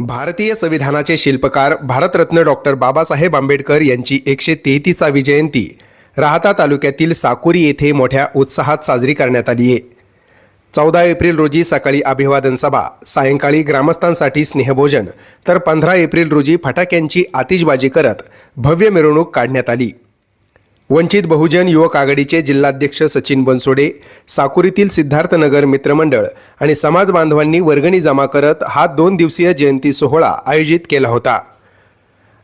भारतीय संविधानाचे शिल्पकार भारतरत्न डॉक्टर बाबासाहेब आंबेडकर यांची एकशे तेहतीसावी जयंती राहता तालुक्यातील साकुरी येथे मोठ्या उत्साहात साजरी करण्यात आली आहे. चौदा एप्रिल रोजी सकाळी अभिवादन सभा सायंकाळी ग्रामस्थांसाठी स्नेहभोजन तर पंधरा एप्रिल रोजी फटाक्यांची आतिषबाजी करत भव्य मिरवणूक काढण्यात आली. वंचित बहुजन युवक आघाडीचे जिल्हाध्यक्ष सचिन बनसोडे साकुरीतील सिद्धार्थनगर मित्रमंडळ आणि समाज बांधवांनी वर्गणी जमा करत हा दोन दिवसीय जयंती सोहळा आयोजित केला होता.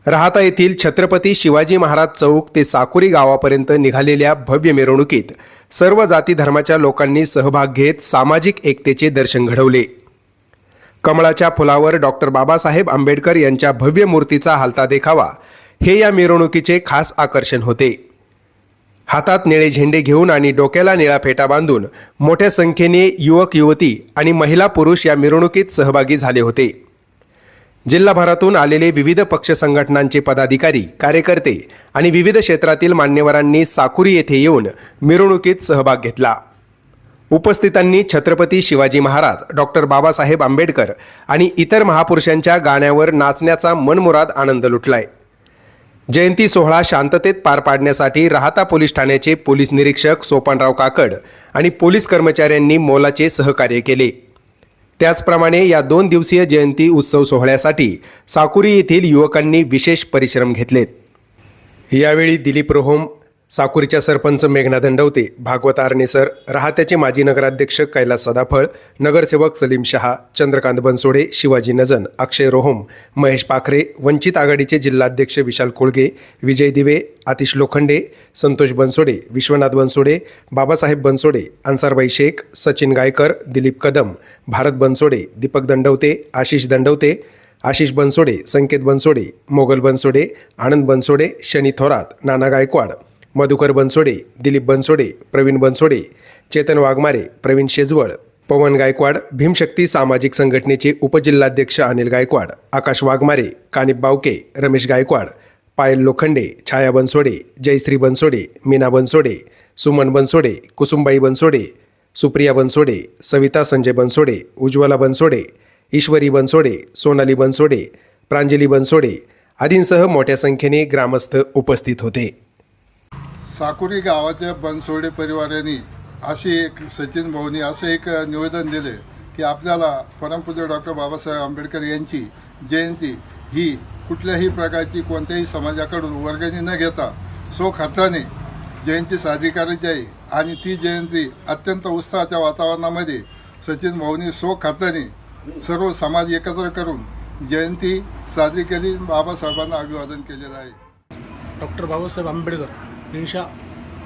राहता येथील छत्रपती शिवाजी महाराज चौक ते साकुरी गावापर्यंत निघालेल्या भव्य मिरवणुकीत सर्व जाती धर्माच्या लोकांनी सहभाग घेत सामाजिक एकतेचे दर्शन घडवले. कमळाच्या फुलावर डॉक्टर बाबासाहेब आंबेडकर यांच्या भव्य मूर्तीचा हालता देखावा हे या मिरवणुकीचे खास आकर्षण होते. हातात निळे झेंडे घेऊन आणि डोक्याला निळा फेटा बांधून मोठ्या संख्येने युवक युवती आणि महिला पुरुष या मिरवणुकीत सहभागी झाले होते. जिल्हाभरातून आलेले विविध पक्ष संघटनांचे पदाधिकारी कार्यकर्ते आणि विविध क्षेत्रातील मान्यवरांनी साकुरी येथे येऊन मिरवणुकीत सहभाग घेतला. उपस्थितांनी छत्रपती शिवाजी महाराज डॉक्टर बाबासाहेब आंबेडकर आणि इतर महापुरुषांच्या गाण्यावर नाचण्याचा मनमुराद आनंद लुटलाय. जयंती सोहळा शांततेत पार पाडण्यासाठी राहता पोलीस ठाण्याचे पोलीस निरीक्षक सोपानराव काकड आणि पोलीस कर्मचाऱ्यांनी मोलाचे सहकार्य केले. त्याचप्रमाणे या दोन दिवसीय जयंती उत्सव सोहळ्यासाठी साकुरी येथील युवकांनी विशेष परिश्रम घेतलेत. यावेळी दिलीप रोहोम साकुरीच्या सरपंच मेघना दंडवते भागवत आरणेसर राहत्याचे माजी नगराध्यक्ष कैलास सदाफळ नगरसेवक सलीम शहा चंद्रकांत बनसोडे शिवाजी नजन अक्षय रोहोम महेश पाखरे वंचित आघाडीचे जिल्हाध्यक्ष विशाल कोळगे विजय दिवे आतिश लोखंडे संतोष बनसोडे विश्वनाथ बनसोडे बाबासाहेब बनसोडे अन्सारबाई शेख सचिन गायकर दिलीप कदम भारत बनसोडे दीपक दंडवते आशिष दंडवते आशिष बनसोडे संकेत बनसोडे मोगल बनसोडे आनंद बनसोडे शनी थोरात नाना गायकवाड. मधुकर बनसोडे दिलीप बनसोडे प्रवीण बनसोडे चेतन वाघमारे प्रवीण शेजवळ पवन गायकवाड भीमशक्ती सामाजिक संघटनेचे उपजिल्हाध्यक्ष अनिल गायकवाड आकाश वाघमारे कानिप बावके रमेश गायकवाड पायल लोखंडे छाया बनसोडे जयश्री बनसोडे मीना बनसोडे सुमन बनसोडे कुसुमबाई बनसोडे सुप्रिया बनसोडे सविता संजय बनसोडे उज्ज्वला बनसोडे ईश्वरी बनसोडे सोनाली बनसोडे प्रांजली बनसोडे आदींसह मोठ्या संख्येने ग्रामस्थ उपस्थित होते. साकुरी गावाच्या बनसोडे परिवाराने अशी एक सचिन भाऊनी असं एक निवेदन दिले की आपल्याला परमपूज्य डॉक्टर बाबासाहेब आंबेडकर यांची जयंती ही कुठल्याही प्रकारची कोणत्याही समाजाकडून वर्गणी न घेता स्वखर्चाने जयंती साजरी करायची आहे. आणि ती जयंती अत्यंत उत्साहाच्या वातावरणामध्ये सचिन भाऊनी स्वखर्चाने सर्व समाज एकत्र करून जयंती साजरी केली. बाबासाहेबांना अभिवादन केलेलं आहे. डॉक्टर बाबासाहेब आंबेडकर. यांच्या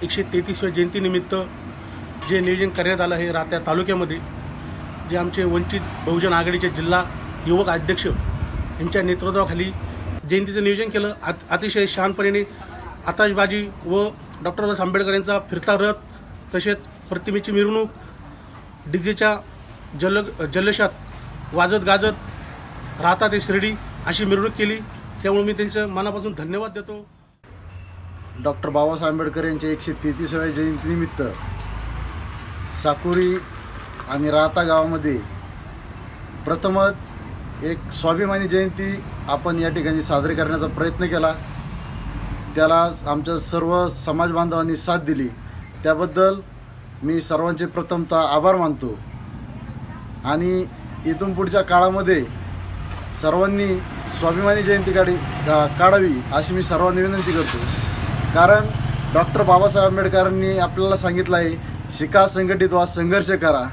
एकशे तेहतीसव्या जयंतीनिमित्त जे नियोजन करण्यात आलं आहे रात्या तालुक्यामध्ये जे आमचे वंचित बहुजन आघाडीचे जिल्हा युवक अध्यक्ष यांच्या नेतृत्वाखाली जयंतीचं नियोजन केलं. अत अतिशय शहानपणे आताशबाजी व डॉक्टर बाबासाहेब आंबेडकर यांचा फिरता रथ तसेच प्रतिमेची मिरवणूक डीजेच्या जल जल्लोषात वाजत गाजत राहता ते शिर्डी अशी मिरवणूक केली. त्यामुळे मी त्यांचं मनापासून धन्यवाद देतो. डॉक्टर बाबासाहेब आंबेडकर यांच्या एकशे तेहतीसाव्या जयंतीनिमित्त साकुरी आणि राहता गावामध्ये प्रथमच एक स्वाभिमानी जयंती आपण या ठिकाणी साजरी करण्याचा प्रयत्न केला. त्याला आमच्या सर्व समाज बांधवांनी साथ दिली. त्याबद्दल मी सर्वांचे प्रथमतः आभार मानतो. आणि इथून पुढच्या काळामध्ये सर्वांनी स्वाभिमानी जयंती काढी काढावी अशी मी सर्वांना विनंती करतो. कारण डॉक्टर बाबासाहेब आंबेडकरांनी आपल्याला सांगितलं आहे शिका संघटित व्हा संघर्ष करा.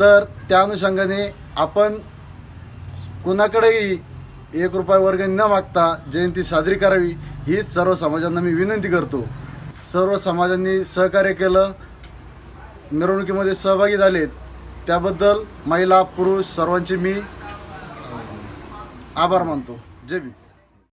तर त्या अनुषंगाने आपण कुणाकडेही एक रुपया वर्ग न मागता जयंती साजरी करावी हीच सर्व समाजांना मी विनंती करतो. सर्व समाजांनी सहकार्य केलं मिरवणुकीमध्ये सहभागी झालेत. त्याबद्दल महिला पुरुष सर्वांचे मी आभार मानतो. जय भीम.